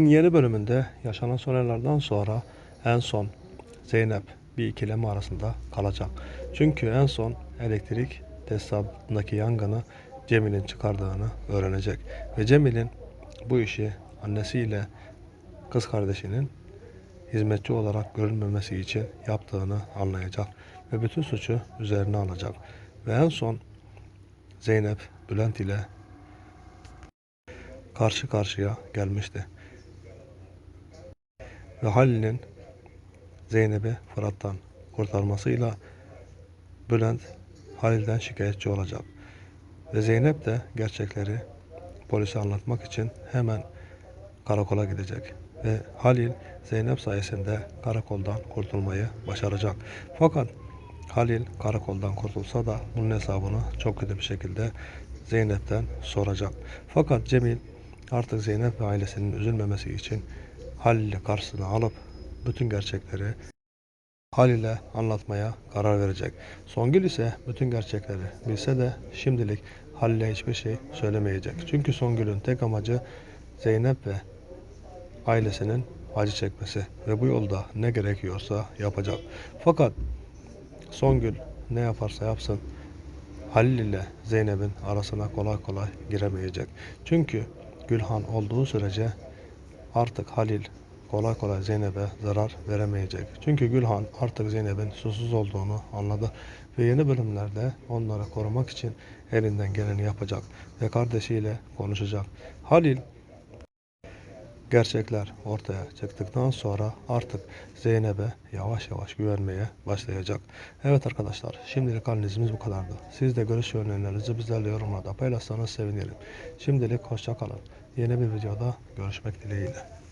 Yeni bölümünde yaşanan olaylardan sonra en son Zeynep bir ikileme arasında kalacak. Çünkü en son elektrik tesisatındaki yangını Cemil'in çıkardığını öğrenecek. Ve Cemil'in bu işi annesiyle kız kardeşinin hizmetçi olarak görülmemesi için yaptığını anlayacak. Ve bütün suçu üzerine alacak. Ve en son Zeynep Bülent ile karşı karşıya gelmişti. Ve Halil'in Zeynep'i Fırat'tan kurtarmasıyla Bülent Halil'den şikayetçi olacak. Ve Zeynep de gerçekleri polise anlatmak için hemen karakola gidecek. Ve Halil Zeynep sayesinde karakoldan kurtulmayı başaracak. Fakat Halil karakoldan kurtulsa da bunun hesabını çok kötü bir şekilde Zeynep'ten soracak. Fakat Cemil artık Zeynep ve ailesinin üzülmemesi için Halil'i karşısına alıp bütün gerçekleri Halil'e anlatmaya karar verecek. Songül ise bütün gerçekleri bilse de şimdilik Halil'e hiçbir şey söylemeyecek. Çünkü Songül'ün tek amacı Zeynep ve ailesinin acı çekmesi ve bu yolda ne gerekiyorsa yapacak. Fakat Songül ne yaparsa yapsın Halil ile Zeynep'in arasına kolay kolay giremeyecek. Çünkü Gülhan olduğu sürece artık Halil kolay kolay Zeynep'e zarar veremeyecek. Çünkü Gülhan artık Zeynep'in susuz olduğunu anladı ve yeni bölümlerde onları korumak için elinden geleni yapacak ve kardeşiyle konuşacak. Halil gerçekler ortaya çıktıktan sonra artık Zeynep'e yavaş yavaş güvenmeye başlayacak. Evet arkadaşlar şimdilik analizimiz bu kadardı. Siz de görüş önerilerinizi bizlerle yorumlarda paylaşsanız sevinirim. Şimdilik hoşça kalın. Yeni bir videoda görüşmek dileğiyle.